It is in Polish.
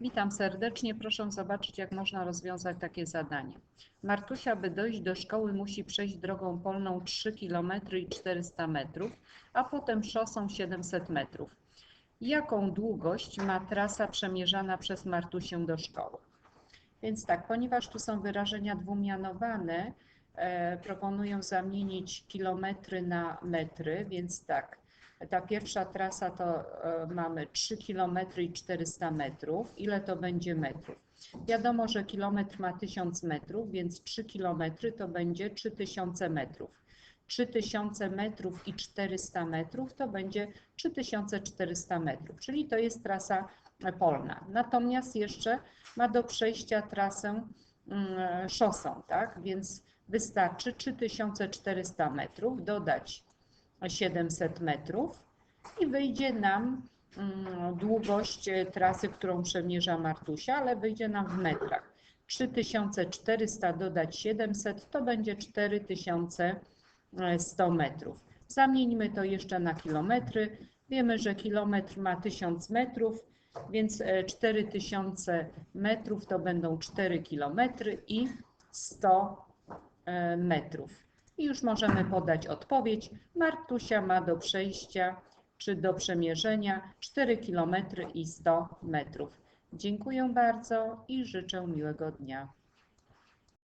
Witam serdecznie. Proszę zobaczyć, jak można rozwiązać takie zadanie. Martusia, by dojść do szkoły, musi przejść drogą polną 3 km i 400 metrów, a potem szosą 700 metrów. Jaką długość ma trasa przemierzana przez Martusię do szkoły? Więc tak, ponieważ tu są wyrażenia dwumianowane, e, proponuję zamienić kilometry na metry, więc tak, ta pierwsza trasa to e, mamy 3 km i 400 metrów. Ile to będzie metrów? Wiadomo, że kilometr ma 1000 metrów, więc 3 km to będzie 3000 metrów. 3000 metrów i 400 metrów to będzie 3400 metrów, czyli to jest trasa polna. Natomiast jeszcze ma do przejścia trasę mm, szosą, tak? Więc wystarczy 3400 metrów dodać 700 metrów i wyjdzie nam mm, długość e, trasy, którą przemierza Martusia, ale wyjdzie nam w metrach. 3400 dodać 700 to będzie 4100 metrów. Zamieńmy to jeszcze na kilometry. Wiemy, że kilometr ma 1000 metrów, więc e, 4000 metrów to będą 4 kilometry i 100 e, metrów. I już możemy podać odpowiedź. Martusia ma do przejścia czy do przemierzenia 4 km i 100 metrów. Dziękuję bardzo i życzę miłego dnia.